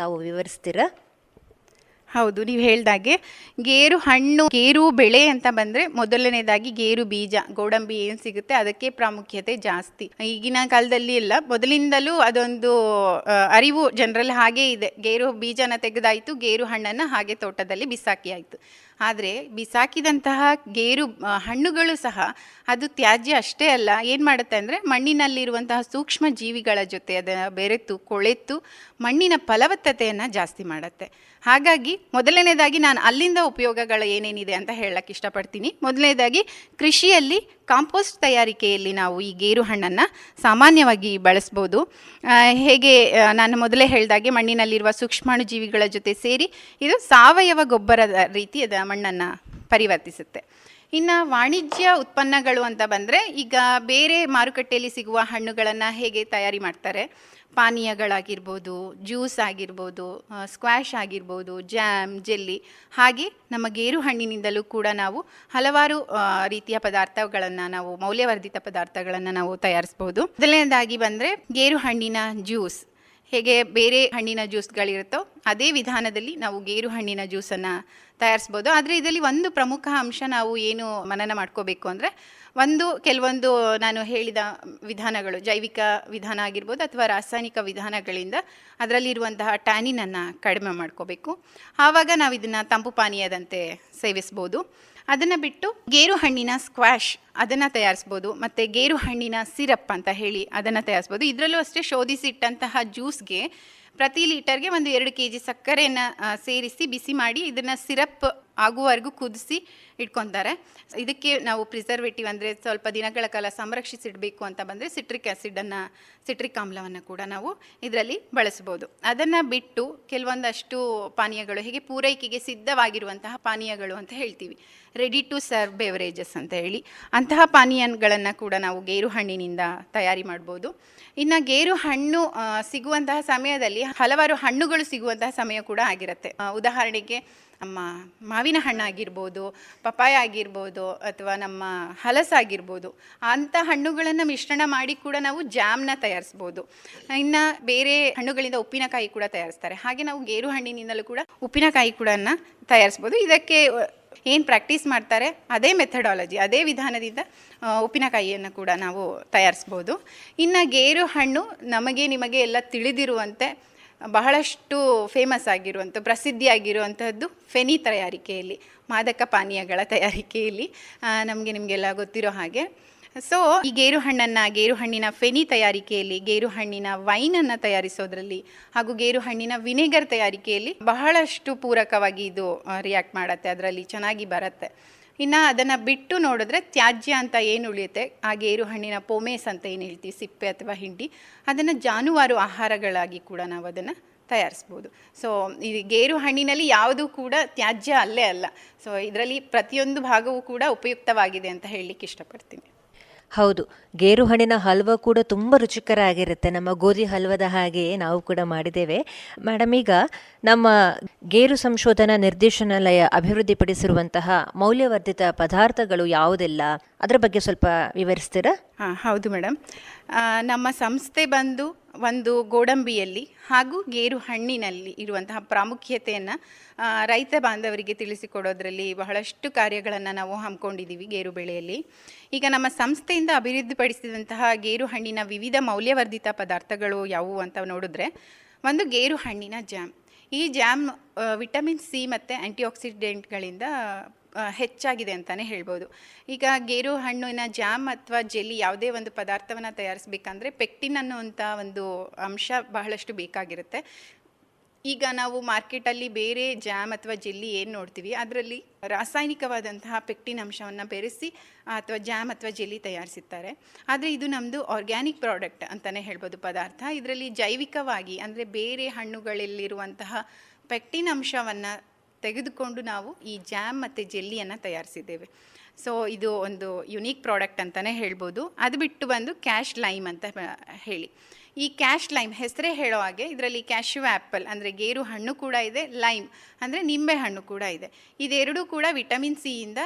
ತಾವು ವಿವರಿಸ್ತೀರಾ? ಹೌದು, ನೀವು ಹೇಳ್ದಾಗೆ ಗೇರು ಹಣ್ಣು, ಗೇರು ಬೆಳೆ ಅಂತ ಬಂದರೆ ಮೊದಲನೇದಾಗಿ ಗೇರು ಬೀಜ, ಗೋಡಂಬಿ ಏನು ಸಿಗುತ್ತೆ ಅದಕ್ಕೆ ಪ್ರಾಮುಖ್ಯತೆ ಜಾಸ್ತಿ. ಈಗಿನ ಕಾಲದಲ್ಲಿ ಎಲ್ಲ ಮೊದಲಿಂದಲೂ ಅದೊಂದು ಅರಿವು ಜನರಲ್ಲಿ ಹಾಗೇ ಇದೆ. ಗೇರು ಬೀಜನ ತೆಗೆದಾಯಿತು, ಗೇರು ಹಣ್ಣನ್ನು ಹಾಗೆ ತೋಟದಲ್ಲಿ ಬಿಸಾಕಿ ಆಯಿತು. ಆದರೆ ಬಿಸಾಕಿದಂತಹ ಗೇರು ಹಣ್ಣುಗಳು ಸಹ ಅದು ತ್ಯಾಜ್ಯ ಅಷ್ಟೇ ಅಲ್ಲ, ಏನು ಮಾಡುತ್ತೆ ಅಂದರೆ ಮಣ್ಣಿನಲ್ಲಿರುವಂತಹ ಸೂಕ್ಷ್ಮ ಜೀವಿಗಳ ಜೊತೆ ಅದನ್ನು ಬೆರೆತು, ಕೊಳೆತು ಮಣ್ಣಿನ ಫಲವತ್ತತೆಯನ್ನು ಜಾಸ್ತಿ ಮಾಡುತ್ತೆ. ಹಾಗಾಗಿ ಮೊದಲನೇದಾಗಿ ನಾನು ಅಲ್ಲಿಂದ ಉಪಯೋಗಗಳು ಏನೇನಿದೆ ಅಂತ ಹೇಳಕ್ಕೆ ಇಷ್ಟಪಡ್ತೀನಿ. ಮೊದಲನೇದಾಗಿ ಕೃಷಿಯಲ್ಲಿ ಕಾಂಪೋಸ್ಟ್ ತಯಾರಿಕೆಯಲ್ಲಿ ನಾವು ಈ ಗೇರು ಹಣ್ಣನ್ನು ಸಾಮಾನ್ಯವಾಗಿ ಬಳಸ್ಬೋದು. ಹೇಗೆ ನಾನು ಮೊದಲೇ ಹೇಳಿದಾಗೆ ಮಣ್ಣಿನಲ್ಲಿರುವ ಸೂಕ್ಷ್ಮಾಣು ಜೀವಿಗಳ ಜೊತೆ ಸೇರಿ ಇದು ಸಾವಯವ ಗೊಬ್ಬರದ ರೀತಿಯದ ಮಣ್ಣನ್ನು ಪರಿವರ್ತಿಸುತ್ತೆ. ಇನ್ನು ವಾಣಿಜ್ಯ ಉತ್ಪನ್ನಗಳು ಅಂತ ಬಂದರೆ ಈಗ ಬೇರೆ ಮಾರುಕಟ್ಟೆಯಲ್ಲಿ ಸಿಗುವ ಹಣ್ಣುಗಳನ್ನು ಹೇಗೆ ತಯಾರಿ ಮಾಡ್ತಾರೆ? ಪಾನೀಯಗಳಾಗಿರ್ಬೋದು, ಜ್ಯೂಸ್ ಆಗಿರ್ಬೋದು ಸ್ಕ್ವಾಷ್ ಆಗಿರ್ಬೋದು ಜ್ಯಾಮ್ ಜೆಲ್ಲಿ, ಹಾಗೆ ನಮ್ಮ ಗೇರು ಹಣ್ಣಿನಿಂದಲೂ ಕೂಡ ನಾವು ಹಲವಾರು ರೀತಿಯ ಪದಾರ್ಥಗಳನ್ನು ನಾವು ಮೌಲ್ಯವರ್ಧಿತ ಪದಾರ್ಥಗಳನ್ನು ನಾವು ತಯಾರಿಸ್ಬೋದು. ಮೊದಲನೇದಾಗಿ ಬಂದರೆ ಗೇರು ಹಣ್ಣಿನ ಜ್ಯೂಸ್. ಹೇಗೆ ಬೇರೆ ಹಣ್ಣಿನ ಜ್ಯೂಸ್ಗಳಿರುತ್ತೋ ಅದೇ ವಿಧಾನದಲ್ಲಿ ನಾವು ಗೇರು ಹಣ್ಣಿನ ಜ್ಯೂಸನ್ನು ತಯಾರಿಸ್ಬೋದು. ಆದರೆ ಇದರಲ್ಲಿ ಒಂದು ಪ್ರಮುಖ ಅಂಶ ನಾವು ಏನು ಮನನ ಮಾಡ್ಕೋಬೇಕು ಅಂದರೆ ಒಂದು, ಕೆಲವೊಂದು ನಾನು ಹೇಳಿದ ವಿಧಾನಗಳು, ಜೈವಿಕ ವಿಧಾನ ಆಗಿರ್ಬೋದು ಅಥವಾ ರಾಸಾಯನಿಕ ವಿಧಾನಗಳಿಂದ ಅದರಲ್ಲಿರುವಂತಹ ಟ್ಯಾನಿನನ್ನು ಕಡಿಮೆ ಮಾಡ್ಕೋಬೇಕು. ಆವಾಗ ನಾವು ಇದನ್ನು ತಂಪು ಪಾನೀಯದಂತೆ ಸೇವಿಸ್ಬೋದು. ಅದನ್ನು ಬಿಟ್ಟು ಗೇರು ಹಣ್ಣಿನ ಸ್ಕ್ವಾಷ್ ಅದನ್ನು ತಯಾರಿಸ್ಬೋದು, ಮತ್ತು ಗೇರು ಹಣ್ಣಿನ ಸಿರಪ್ ಅಂತ ಹೇಳಿ ಅದನ್ನು ತಯಾರಿಸ್ಬೋದು. ಇದರಲ್ಲೂ ಅಷ್ಟೇ ಶೋಧಿಸಿಟ್ಟಂತಹ ಜ್ಯೂಸ್ಗೆ ಪ್ರತಿ ಲೀಟರ್ಗೆ ಒಂದು ಎರಡು ಕೆ ಜಿ ಸಕ್ಕರೆಯನ್ನು ಸೇರಿಸಿ ಬಿಸಿ ಮಾಡಿ ಇದನ್ನು ಸಿರಪ್ ಆಗುವವರೆಗೂ ಕುದಿಸಿ ಇಟ್ಕೊತಾರೆ. ಇದಕ್ಕೆ ನಾವು ಪ್ರಿಸರ್ವೇಟಿವ್ ಅಂದರೆ ಸ್ವಲ್ಪ ದಿನಗಳ ಕಾಲ ಸಂರಕ್ಷಿಸಿಡಬೇಕು ಅಂತ ಬಂದರೆ ಸಿಟ್ರಿಕ್ ಆ್ಯಸಿಡನ್ನು ಸಿಟ್ರಿಕ್ ಆಮ್ಲವನ್ನು ಕೂಡ ನಾವು ಇದರಲ್ಲಿ ಬಳಸ್ಬೋದು ಅದನ್ನು ಬಿಟ್ಟು ಕೆಲವೊಂದಷ್ಟು ಪಾನೀಯಗಳು, ಹೀಗೆ ಪೂರೈಕೆಗೆ ಸಿದ್ಧವಾಗಿರುವಂತಹ ಪಾನೀಯಗಳು ಅಂತ ಹೇಳ್ತೀವಿ. ರೆಡಿ ಟು ಸರ್ವ್ ಬೆವರೇಜಸ್ ಅಂತ ಹೇಳಿ. ಅಂತಹ ಪಾನೀಯಗಳನ್ನು ಕೂಡ ನಾವು ಗೇರು ಹಣ್ಣಿನಿಂದ ತಯಾರಿ ಮಾಡ್ಬೋದು. ಇನ್ನು ಗೇರು ಹಣ್ಣು ಸಿಗುವಂತಹ ಸಮಯದಲ್ಲಿ ಹಲವಾರು ಹಣ್ಣುಗಳು ಸಿಗುವಂತಹ ಸಮಯ ಕೂಡ ಆಗಿರುತ್ತೆ. ಉದಾಹರಣೆಗೆ ನಮ್ಮ ಮಾವಿನ ಹಣ್ಣಾಗಿರ್ಬೋದು ಪಪಾಯ ಆಗಿರ್ಬೋದು ಅಥವಾ ನಮ್ಮ ಹಲಸಾಗಿರ್ಬೋದು ಅಂಥ ಹಣ್ಣುಗಳನ್ನು ಮಿಶ್ರಣ ಮಾಡಿ ಕೂಡ ನಾವು ಜಾಮ್ನ ತಯಾರಿಸ್ಬೋದು. ಇನ್ನು ಬೇರೆ ಹಣ್ಣುಗಳಿಂದ ಉಪ್ಪಿನಕಾಯಿ ಕೂಡ ತಯಾರಿಸ್ತಾರೆ. ಹಾಗೆ ನಾವು ಗೇರು ಹಣ್ಣಿನಿಂದಲೂ ಕೂಡ ಉಪ್ಪಿನಕಾಯಿ ಕೂಡ ತಯಾರಿಸ್ಬೋದು. ಇದಕ್ಕೆ ಏನು ಪ್ರಾಕ್ಟೀಸ್ ಮಾಡ್ತಾರೆ? ಅದೇ ಮೆಥಡಾಲಜಿ ಅದೇ ವಿಧಾನದಿಂದ ಉಪ್ಪಿನಕಾಯಿಯನ್ನು ಕೂಡ ನಾವು ತಯಾರಿಸ್ಬೋದು. ಇನ್ನು ಗೇರು ಹಣ್ಣು ನಮಗೆ, ನಿಮಗೆ ಎಲ್ಲ ತಿಳಿದಿರುವಂತೆ ಬಹಳಷ್ಟು ಫೇಮಸ್ ಆಗಿರುವಂಥ ಪ್ರಸಿದ್ಧಿಯಾಗಿರುವಂಥದ್ದು ಫೆನಿ ತಯಾರಿಕೆಯಲ್ಲಿ, ಮಾದಕ ಪಾನೀಯಗಳ ತಯಾರಿಕೆಯಲ್ಲಿ ನಮಗೆ ನಿಮಗೆಲ್ಲ ಗೊತ್ತಿರೋ ಹಾಗೆ. ಸೊ ಈ ಗೇರು ಹಣ್ಣನ್ನು, ಗೇರು ಹಣ್ಣಿನ ಫೆನಿ ತಯಾರಿಕೆಯಲ್ಲಿ, ಗೇರು ಹಣ್ಣಿನ ವೈನನ್ನು ತಯಾರಿಸೋದ್ರಲ್ಲಿ ಹಾಗೂ ಗೇರು ಹಣ್ಣಿನ ವಿನೆಗರ್ ತಯಾರಿಕೆಯಲ್ಲಿ ಬಹಳಷ್ಟು ಪೂರಕವಾಗಿ ಇದು ರಿಯಾಕ್ಟ್ ಮಾಡುತ್ತೆ. ಅದರಲ್ಲಿ ಚೆನ್ನಾಗಿ ಬರುತ್ತೆ. ಇನ್ನು ಅದನ್ನು ಬಿಟ್ಟು ನೋಡಿದ್ರೆ ತ್ಯಾಜ್ಯ ಅಂತ ಏನು ಉಳಿಯುತ್ತೆ? ಆ ಗೇರು ಹಣ್ಣಿನ ಪೋಮೇಸ್ ಅಂತ ಏನು ಹೇಳ್ತೀವಿ? ಸಿಪ್ಪೆ ಅಥವಾ ಹಿಂಡಿ. ಅದನ್ನು ಜಾನುವಾರು ಆಹಾರಗಳಾಗಿ ಕೂಡ ನಾವು ಅದನ್ನು ತಯಾರಿಸ್ಬೋದು. ಸೊ ಈ ಗೇರು ಹಣ್ಣಿನಲ್ಲಿ ಯಾವುದು ಕೂಡ ತ್ಯಾಜ್ಯ ಅಲ್ಲೇ ಅಲ್ಲ. ಸೊ ಇದರಲ್ಲಿ ಪ್ರತಿಯೊಂದು ಭಾಗವೂ ಕೂಡ ಉಪಯುಕ್ತವಾಗಿದೆ ಅಂತ ಹೇಳಲಿಕ್ಕೆ ಇಷ್ಟಪಡ್ತೀನಿ. ಹೌದು, ಗೇರು ಹಣ್ಣಿನ ಹಲ್ವ ಕೂಡ ತುಂಬ ರುಚಿಕರ ಆಗಿರುತ್ತೆ ನಮ್ಮ ಗೋಧಿ ಹಲ್ವದ ಹಾಗೆಯೇ ನಾವು ಕೂಡ ಮಾಡಿದ್ದೇವೆ. ಮೇಡಮ್ ಈಗ ನಮ್ಮ ಗೇರು ಸಂಶೋಧನಾ ನಿರ್ದೇಶನಾಲಯ ಅಭಿವೃದ್ಧಿಪಡಿಸಿರುವಂತಹ ಮೌಲ್ಯವರ್ಧಿತ ಪದಾರ್ಥಗಳು ಯಾವುದೆಲ್ಲ? ಅದರ ಬಗ್ಗೆ ಸ್ವಲ್ಪ ವಿವರಿಸ್ತೀರಾ? ಹಾಂ, ಹೌದು ಮೇಡಮ್ ನಮ್ಮ ಸಂಸ್ಥೆ ಬಂದು ಒಂದು ಗೋಡಂಬಿಯಲ್ಲಿ ಹಾಗೂ ಗೇರು ಹಣ್ಣಿನಲ್ಲಿ ಇರುವಂತಹ ಪ್ರಾಮುಖ್ಯತೆಯನ್ನು ರೈತ ಬಾಂಧವರಿಗೆ ತಿಳಿಸಿಕೊಡೋದ್ರಲ್ಲಿ ಬಹಳಷ್ಟು ಕಾರ್ಯಗಳನ್ನು ನಾವು ಹಮ್ಮಿಕೊಂಡಿದ್ದೀವಿ ಗೇರು ಬೆಳೆಯಲ್ಲಿ. ಈಗ ನಮ್ಮ ಸಂಸ್ಥೆಯಿಂದ ಅಭಿವೃದ್ಧಿಪಡಿಸಿದಂತಹ ಗೇರು ಹಣ್ಣಿನ ವಿವಿಧ ಮೌಲ್ಯವರ್ಧಿತ ಪದಾರ್ಥಗಳು ಯಾವುವು ಅಂತ ನೋಡಿದ್ರೆ ಒಂದು ಗೇರು ಹಣ್ಣಿನ ಜಾಮ್ ಈ ಜಾಮ್ ವಿಟಮಿನ್ ಸಿ ಮತ್ತು ಆ್ಯಂಟಿಆಕ್ಸಿಡೆಂಟ್ಗಳಿಂದ ಆ, ಹೆಚ್ಚಾಗಿದೆ ಅಂತಲೇ ಹೇಳ್ಬೋದು. ಈಗ ಗೇರು ಹಣ್ಣಿನ ಜಾಮ್ ಅಥವಾ ಜೆಲ್ಲಿ ಯಾವುದೇ ಒಂದು ಪದಾರ್ಥವನ್ನು ತಯಾರಿಸಬೇಕಂದ್ರೆ ಪೆಕ್ಟಿನ್ ಅನ್ನುವಂಥ ಒಂದು ಅಂಶ ಬಹಳಷ್ಟು ಬೇಕಾಗಿರುತ್ತೆ. ಈಗ ನಾವು ಮಾರ್ಕೆಟಲ್ಲಿ ಬೇರೆ ಜಾಮ್ ಅಥವಾ ಜೆಲ್ಲಿ ಏನು ನೋಡ್ತೀವಿ, ಅದರಲ್ಲಿ ರಾಸಾಯನಿಕವಾದಂತಹ ಪೆಕ್ಟಿನ್ ಅಂಶವನ್ನು ಬೆರೆಸಿ ಅಥವಾ ಜಾಮ್ ಅಥವಾ ಜೆಲ್ಲಿ ತಯಾರಿಸುತ್ತಾರೆ ಆದರೆ ಇದು ನಮ್ಮದು ಆರ್ಗ್ಯಾನಿಕ್ ಪ್ರಾಡಕ್ಟ್ ಅಂತಲೇ ಹೇಳ್ಬೋದು ಪದಾರ್ಥ. ಇದರಲ್ಲಿ ಜೈವಿಕವಾಗಿ ಅಂದರೆ ಬೇರೆ ಹಣ್ಣುಗಳಲ್ಲಿರುವಂತಹ ಪೆಕ್ಟಿನ್ ಅಂಶವನ್ನು ತೆಗೆದುಕೊಂಡು ನಾವು ಈ ಜಾಮ್ ಮತ್ತು ಜೆಲ್ಲಿಯನ್ನು ತಯಾರಿಸಿದ್ದೇವೆ. ಸೊ ಇದು ಒಂದು ಯುನೀಕ್ ಪ್ರಾಡಕ್ಟ್ ಅಂತಲೇ ಹೇಳ್ಬೋದು. ಅದು ಬಿಟ್ಟು ಬಂದು ಕ್ಯಾಶ್ ಲೈಮ್ ಅಂತ ಹೇಳಿ. ಈ ಕ್ಯಾಶ್ ಲೈಮ್ ಹೆಸರೇ ಹೇಳೋ ಹಾಗೆ ಇದರಲ್ಲಿ ಕ್ಯಾಶ್ಯೂ ಆ್ಯಪಲ್ ಅಂದರೆ ಗೇರು ಹಣ್ಣು ಕೂಡ ಇದೆ ಲೈಮ್ ಅಂದರೆ ನಿಂಬೆ ಹಣ್ಣು ಕೂಡ ಇದೆ. ಇದೆರಡೂ ಕೂಡ ವಿಟಮಿನ್ ಸಿಯಿಂದ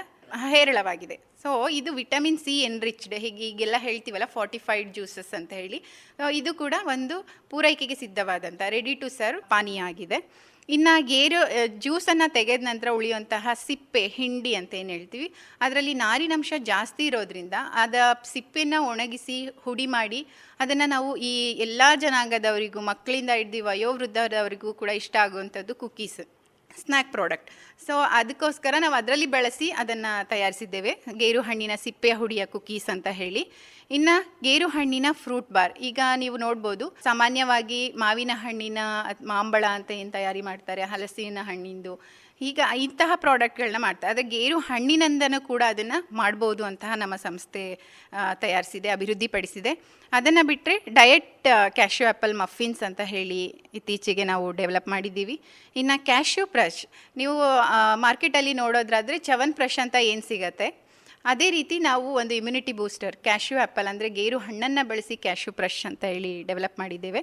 ಹೇರಳವಾಗಿದೆ. ಸೊ ಇದು ವಿಟಮಿನ್ ಸಿ ಎನ್ರಿಚ್ಡ್ ಹೀಗೆ ಈಗೆಲ್ಲ ಹೇಳ್ತೀವಲ್ಲ ಫಾರ್ಟಿಫೈಡ್ ಜ್ಯೂಸಸ್ ಅಂತ ಹೇಳಿ. ಇದು ಕೂಡ ಒಂದು ಪೂರೈಕೆಗೆ ಸಿದ್ಧವಾದಂಥ ರೆಡಿ ಟು ಸರ್ವ್ ಪಾನೀಯ ಆಗಿದೆ. ಇನ್ನು ಗೇರು ಜ್ಯೂಸನ್ನು ತೆಗೆದ ನಂತರ ಉಳಿಯುವಂತಹ ಸಿಪ್ಪೆ, ಹಿಂಡಿ ಅಂತ ಏನು ಹೇಳ್ತೀವಿ, ಅದರಲ್ಲಿ ನಾರಿನಂಶ ಜಾಸ್ತಿ ಇರೋದ್ರಿಂದ ಅದ ಸಿಪ್ಪೆನ ಒಣಗಿಸಿ ಹುಡಿ ಮಾಡಿ ಅದನ್ನು ನಾವು ಈ ಎಲ್ಲ ಜನಾಂಗದವರಿಗೂ, ಮಕ್ಕಳಿಂದ ಹಿಡ್ದು ವಯೋವೃದ್ಧರವರಿಗೂ ಕೂಡ ಇಷ್ಟ ಆಗುವಂಥದ್ದು ಕುಕ್ಕೀಸ್ ಸ್ನ್ಯಾಕ್ ಪ್ರಾಡಕ್ಟ್ ಸೊ ಅದಕ್ಕೋಸ್ಕರ ನಾವು ಅದರಲ್ಲಿ ಬಳಸಿ ಅದನ್ನು ತಯಾರಿಸಿದ್ದೇವೆ. ಗೇರು ಹಣ್ಣಿನ ಸಿಪ್ಪೆ, ಹುಡಿಯ ಕುಕೀಸ್ ಅಂತ ಹೇಳಿ. ಇನ್ನು ಗೇರು ಹಣ್ಣಿನ ಫ್ರೂಟ್ ಬಾರ್ ಈಗ ನೀವು ನೋಡ್ಬೋದು, ಸಾಮಾನ್ಯವಾಗಿ ಮಾವಿನ ಹಣ್ಣಿನ, ಮಾಂಬಳ ಅಂತ ಏನು ತಯಾರಿ ಮಾಡ್ತಾರೆ, ಹಲಸಿನ ಹಣ್ಣಿಂದು. ಈಗ ಇಂತಹ ಪ್ರಾಡಕ್ಟ್ಗಳನ್ನ ಮಾಡ್ತಾರೆ. ಅದೇ ಗೇರು ಹಣ್ಣಿನಿಂದನೂ ಕೂಡ ಅದನ್ನು ಮಾಡ್ಬೋದು ಅಂತಹ ನಮ್ಮ ಸಂಸ್ಥೆ ತಯಾರಿಸಿದೆ, ಅಭಿವೃದ್ಧಿಪಡಿಸಿದೆ. ಅದನ್ನು ಬಿಟ್ಟರೆ ಡಯಟ್ ಕ್ಯಾಶ್ಯೂ ಆ್ಯಪಲ್ ಮಫಿನ್ಸ್ ಅಂತ ಹೇಳಿ ಇತ್ತೀಚೆಗೆ ನಾವು ಡೆವಲಪ್ ಮಾಡಿದ್ದೀವಿ. ಇನ್ನು ಕ್ಯಾಶ್ಯೂ ಪ್ರಶ್ ನೀವು ಮಾರ್ಕೆಟಲ್ಲಿ ನೋಡೋದ್ರಾದರೆ ಚವನ್ ಪ್ರಶ್ ಅಂತ ಏನು ಸಿಗತ್ತೆ? ಅದೇ ರೀತಿ ನಾವು ಒಂದು ಇಮ್ಯುನಿಟಿ ಬೂಸ್ಟರ್, ಕ್ಯಾಶ್ಯೂ ಆ್ಯಪಲ್ ಅಂದರೆ ಗೇರು ಹಣ್ಣನ್ನು ಬಳಸಿ ಕ್ಯಾಶ್ಯೂ ಪ್ರಶ್ ಅಂತ ಹೇಳಿ ಡೆವಲಪ್ ಮಾಡಿದ್ದೇವೆ.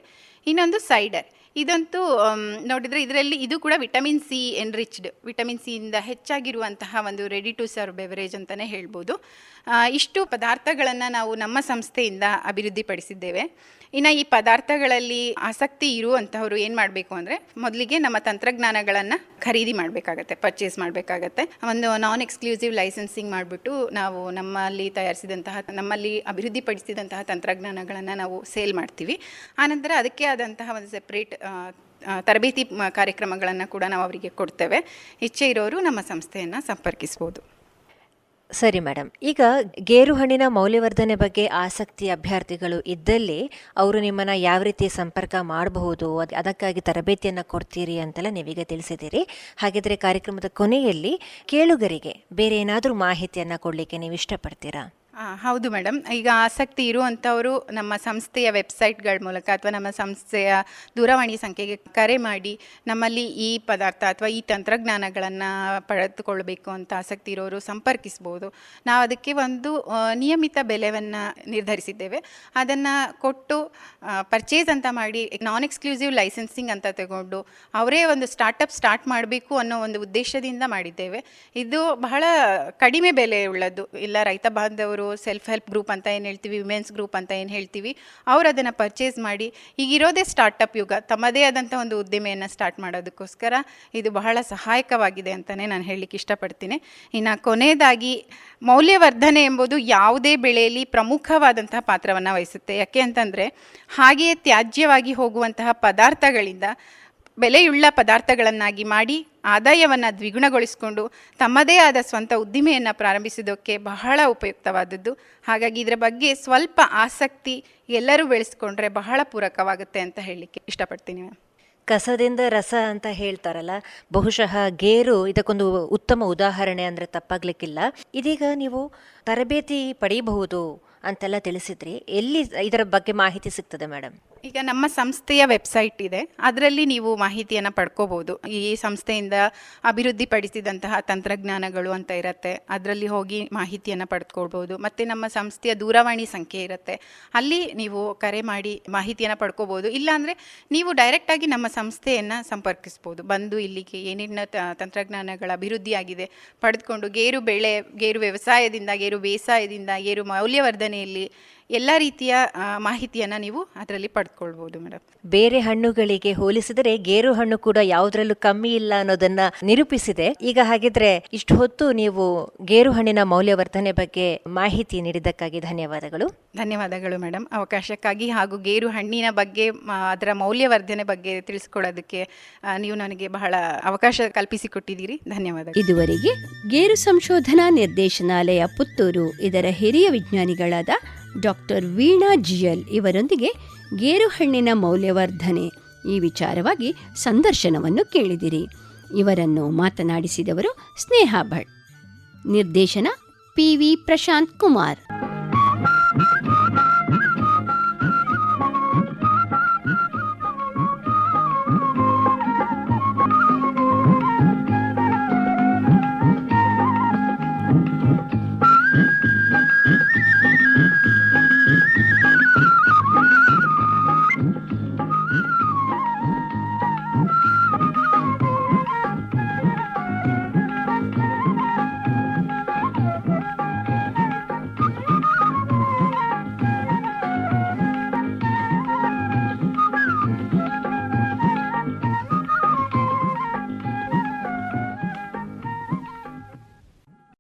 ಇನ್ನೊಂದು ಸೈಡರ್ ಇದಂತೂ ನೋಡಿದರೆ ಇದರಲ್ಲಿ ಇದು ಕೂಡ ವಿಟಮಿನ್ ಸಿ ಎನ್ರಿಚ್ಡ್ ವಿಟಮಿನ್ ಸಿಯಿಂದ ಹೆಚ್ಚಾಗಿರುವಂತಹ ಒಂದು ರೆಡಿ ಟು ಸರ್ವ್ ಬೆವರೇಜ್ ಅಂತಲೇ ಹೇಳ್ಬೋದು. ಇಷ್ಟು ಪದಾರ್ಥಗಳನ್ನು ನಾವು ನಮ್ಮ ಸಂಸ್ಥೆಯಿಂದ ಅಭಿವೃದ್ಧಿಪಡಿಸಿದ್ದೇವೆ. ಇನ್ನು ಈ ಪದಾರ್ಥಗಳಲ್ಲಿ ಆಸಕ್ತಿ ಇರುವಂತಹವರು ಏನು ಮಾಡಬೇಕು ಅಂದರೆ ಮೊದಲಿಗೆ ನಮ್ಮ ತಂತ್ರಜ್ಞಾನಗಳನ್ನು ಖರೀದಿ ಮಾಡಬೇಕಾಗತ್ತೆ ಪರ್ಚೇಸ್ ಮಾಡಬೇಕಾಗತ್ತೆ. ಒಂದು ನಾನ್ ಎಕ್ಸ್ಕ್ಲೂಸಿವ್ ಲೈಸೆನ್ಸಿಂಗ್ ಮಾಡಿಬಿಟ್ಟು ನಾವು ನಮ್ಮಲ್ಲಿ ತಯಾರಿಸಿದಂತಹ, ನಮ್ಮಲ್ಲಿ ಅಭಿವೃದ್ಧಿಪಡಿಸಿದಂತಹ ತಂತ್ರಜ್ಞಾನಗಳನ್ನು ನಾವು ಸೇಲ್ ಮಾಡ್ತೀವಿ. ಆನಂತರ ಅದಕ್ಕೆ ಆದಂತಹ ಒಂದು ಸೆಪ್ರೇಟ್ ತರಬೇತಿ ಕಾರ್ಯಕ್ರಮಗಳನ್ನು ಕೂಡ ನಾವು ಅವರಿಗೆ ಕೊಡ್ತೇವೆ. ಇಚ್ಛೆ ಇರೋರು ನಮ್ಮ ಸಂಸ್ಥೆಯನ್ನು ಸಂಪರ್ಕಿಸ್ಬೋದು. ಸರಿ ಮೇಡಮ್. ಈಗ ಗೇರು ಹಣ್ಣಿನ ಮೌಲ್ಯವರ್ಧನೆ ಬಗ್ಗೆ ಆಸಕ್ತಿ ಅಭ್ಯರ್ಥಿಗಳು ಇದ್ದಲ್ಲಿ ಅವರು ನಿಮ್ಮನ್ನ ಯಾವ ರೀತಿ ಸಂಪರ್ಕ ಮಾಡಬಹುದು, ಅದ್- ಅದಕ್ಕಾಗಿ ತರಬೇತಿಯನ್ನು ಕೊಡ್ತೀರಿ ಅಂತೆಲ್ಲ ನೀವೀಗ ತಿಳಿಸಿದ್ದೀರಿ. ಹಾಗಿದ್ರೆ ಕಾರ್ಯಕ್ರಮದ ಕೊನೆಯಲ್ಲಿ ಕೇಳುಗರಿಗೆ ಬೇರೆ ಏನಾದರೂ ಮಾಹಿತಿಯನ್ನು ಕೊಡಲಿಕ್ಕೆ ನೀವು ಇಷ್ಟಪಡ್ತೀರಾ ಹೌದು ಮೇಡಮ್ ಈಗ ಆಸಕ್ತಿ ಇರುವಂಥವರು ನಮ್ಮ ಸಂಸ್ಥೆಯ ವೆಬ್ಸೈಟ್ಗಳ ಮೂಲಕ ಅಥವಾ ನಮ್ಮ ಸಂಸ್ಥೆಯ ದೂರವಾಣಿ ಸಂಖ್ಯೆಗೆ ಕರೆ ಮಾಡಿ ನಮ್ಮಲ್ಲಿ ಈ ಪದಾರ್ಥ ಅಥವಾ ಈ ತಂತ್ರಜ್ಞಾನಗಳನ್ನು ಪಡೆದುಕೊಳ್ಬೇಕು ಅಂತ ಆಸಕ್ತಿ ಇರೋರು ಸಂಪರ್ಕಿಸ್ಬೋದು. ನಾವು ಅದಕ್ಕೆ ಒಂದು ನಿಯಮಿತ ಬೆಲೆಯನ್ನು ನಿರ್ಧರಿಸಿದ್ದೇವೆ. ಅದನ್ನು ಕೊಟ್ಟು ಪರ್ಚೇಸ್ ಅಂತ ಮಾಡಿ ನಾನ್ ಎಕ್ಸ್ಕ್ಲೂಸಿವ್ ಲೈಸೆನ್ಸಿಂಗ್ ಅಂತ ತಗೊಂಡು ಅವರೇ ಒಂದು ಸ್ಟಾರ್ಟಪ್ ಸ್ಟಾರ್ಟ್ ಮಾಡಬೇಕು ಅನ್ನೋ ಒಂದು ಉದ್ದೇಶದಿಂದ ಮಾಡಿದ್ದೇವೆ. ಇದು ಬಹಳ ಕಡಿಮೆ ಬೆಲೆ ಉಳ್ಳದ್ದು ಇಲ್ಲ, ರೈತ ಬಾಂಧವರು ಸೆಲ್ಫ್ ಹೆಲ್ಪ್ ಗ್ರೂಪ್ ಅಂತ ಏನು ಹೇಳ್ತೀವಿ ವಿಮೆನ್ಸ್ ಗ್ರೂಪ್ ಅಂತ ಏನು ಹೇಳ್ತೀವಿ, ಅವರು ಅದನ್ನು ಪರ್ಚೇಸ್ ಮಾಡಿ ಈಗಿರೋದೇ ಸ್ಟಾರ್ಟಪ್ ಯುಗ, ತಮ್ಮದೇ ಆದಂಥ ಒಂದು ಉದ್ದಿಮೆಯನ್ನು ಸ್ಟಾರ್ಟ್ ಮಾಡೋದಕ್ಕೋಸ್ಕರ ಇದು ಬಹಳ ಸಹಾಯಕವಾಗಿದೆ ಅಂತಲೇ ನಾನು ಹೇಳಲಿಕ್ಕೆ ಇಷ್ಟಪಡ್ತೀನಿ. ಇನ್ನು ಕೊನೆಯದಾಗಿ, ಮೌಲ್ಯವರ್ಧನೆ ಎಂಬುದು ಯಾವುದೇ ಬೆಳೆಯಲ್ಲಿ ಪ್ರಮುಖವಾದಂತಹ ಪಾತ್ರವನ್ನು ವಹಿಸುತ್ತೆ. ಯಾಕೆ ಅಂತಂದರೆ, ಹಾಗೆಯೇ ತ್ಯಾಜ್ಯವಾಗಿ ಹೋಗುವಂತಹ ಪದಾರ್ಥಗಳಿಂದ ಬೆಲೆಯುಳ್ಳ ಪದಾರ್ಥಗಳನ್ನಾಗಿ ಮಾಡಿ ಆದಾಯವನ್ನು ದ್ವಿಗುಣಗೊಳಿಸಿಕೊಂಡು ತಮ್ಮದೇ ಆದ ಸ್ವಂತ ಉದ್ದಿಮೆಯನ್ನು ಪ್ರಾರಂಭಿಸೋದಕ್ಕೆ ಬಹಳ ಉಪಯುಕ್ತವಾದದ್ದು. ಹಾಗಾಗಿ ಇದರ ಬಗ್ಗೆ ಸ್ವಲ್ಪ ಆಸಕ್ತಿ ಎಲ್ಲರೂ ಬೆಳೆಸ್ಕೊಂಡ್ರೆ ಬಹಳ ಪೂರಕವಾಗುತ್ತೆ ಅಂತ ಹೇಳಲಿಕ್ಕೆ ಇಷ್ಟಪಡ್ತೀನಿ ಮ್ಯಾಮ್. ಕಸದಿಂದ ರಸ ಅಂತ ಹೇಳ್ತಾರಲ್ಲ, ಬಹುಶಃ ಗೇರು ಇದಕ್ಕೊಂದು ಉತ್ತಮ ಉದಾಹರಣೆ ಅಂದರೆ ತಪ್ಪಾಗ್ಲಿಕ್ಕಿಲ್ಲ. ಇದೀಗ ನೀವು ತರಬೇತಿ ಪಡೆಯಬಹುದು ಅಂತೆಲ್ಲ ತಿಳಿಸಿದ್ರಿ. ಎಲ್ಲಿ ಇದರ ಬಗ್ಗೆ ಮಾಹಿತಿ ಸಿಗ್ತದೆ ಮೇಡಮ್? ಈಗ ನಮ್ಮ ಸಂಸ್ಥೆಯ ವೆಬ್ಸೈಟ್ ಇದೆ. ಅದರಲ್ಲಿ ನೀವು ಮಾಹಿತಿಯನ್ನು ಪಡ್ಕೋಬೋದು. ಈ ಸಂಸ್ಥೆಯಿಂದ ಅಭಿವೃದ್ಧಿಪಡಿಸಿದಂತಹ ತಂತ್ರಜ್ಞಾನಗಳು ಅಂತ ಇರುತ್ತೆ. ಅದರಲ್ಲಿ ಹೋಗಿ ಮಾಹಿತಿಯನ್ನು ಪಡ್ಕೊಳ್ಬೋದು ಮತ್ತು ನಮ್ಮ ಸಂಸ್ಥೆಯ ದೂರವಾಣಿ ಸಂಖ್ಯೆ ಇರುತ್ತೆ. ಅಲ್ಲಿ ನೀವು ಕರೆ ಮಾಡಿ ಮಾಹಿತಿಯನ್ನು ಪಡ್ಕೋಬೋದು. ಇಲ್ಲಾಂದರೆ ನೀವು ಡೈರೆಕ್ಟಾಗಿ ನಮ್ಮ ಸಂಸ್ಥೆಯನ್ನು ಸಂಪರ್ಕಿಸ್ಬೋದು. ಬಂದು ಇಲ್ಲಿಗೆ ಏನೇನು ತಂತ್ರಜ್ಞಾನಗಳ ಅಭಿವೃದ್ಧಿಯಾಗಿದೆ ಪಡೆದುಕೊಂಡು ಗೇರು ಬೆಳೆ, ಗೇರು ವ್ಯವಸಾಯದಿಂದ, ಗೇರು ಬೇಸಾಯದಿಂದ, ಗೇರು ಮೌಲ್ಯವರ್ಧನೆಯಲ್ಲಿ ಎಲ್ಲ ರೀತಿಯ ಮಾಹಿತಿಯನ್ನು ನೀವು ಅದರಲ್ಲಿ ಪಡ್ಕೊಳ್ಬೋದು ಮೇಡಮ್ ಬೇರೆ ಹಣ್ಣುಗಳಿಗೆ ಹೋಲಿಸಿದರೆ ಗೇರು ಹಣ್ಣು ಕೂಡ ಯಾವುದರಲ್ಲೂ ಕಮ್ಮಿ ಇಲ್ಲ ಅನ್ನೋದನ್ನ ನಿರೂಪಿಸಿದೆ. ಈಗ ಹಾಗಿದ್ರೆ ಇಷ್ಟು ಹೊತ್ತು ನೀವು ಗೇರು ಹಣ್ಣಿನ ಮೌಲ್ಯವರ್ಧನೆ ಬಗ್ಗೆ ಮಾಹಿತಿ ನೀಡಿದ್ದಕ್ಕಾಗಿ ಧನ್ಯವಾದಗಳು. ಧನ್ಯವಾದಗಳು ಮೇಡಮ್ ಅವಕಾಶಕ್ಕಾಗಿ ಹಾಗೂ ಗೇರು ಹಣ್ಣಿನ ಬಗ್ಗೆ ಅದರ ಮೌಲ್ಯವರ್ಧನೆ ಬಗ್ಗೆ ತಿಳಿಸ್ಕೊಡೋದಕ್ಕೆ ನೀವು ನನಗೆ ಬಹಳ ಅವಕಾಶ ಕಲ್ಪಿಸಿಕೊಟ್ಟಿದ್ದೀರಿ. ಧನ್ಯವಾದ ಇದುವರೆಗೆ ಗೇರು ಸಂಶೋಧನಾ ನಿರ್ದೇಶನಾಲಯ ಪುತ್ತೂರು ಇದರ ಹಿರಿಯ ವಿಜ್ಞಾನಿಗಳಾದ ಡಾಕ್ಟರ್ ವೀಣಾ ಜಿಯಲ್ ಇವರೊಂದಿಗೆ ಗೇರುಹಣ್ಣಿನ ಮೌಲ್ಯವರ್ಧನೆ. ಈ ವಿಚಾರವಾಗಿ ಸಂದರ್ಶನವನ್ನು ಕೇಳಿದಿರಿ. ಇವರನ್ನು ಮಾತನಾಡಿಸಿದವರು ಸ್ನೇಹ ಭಟ್. ನಿರ್ದೇಶನ ಪಿ ವಿ ಪ್ರಶಾಂತ್ ಕುಮಾರ್.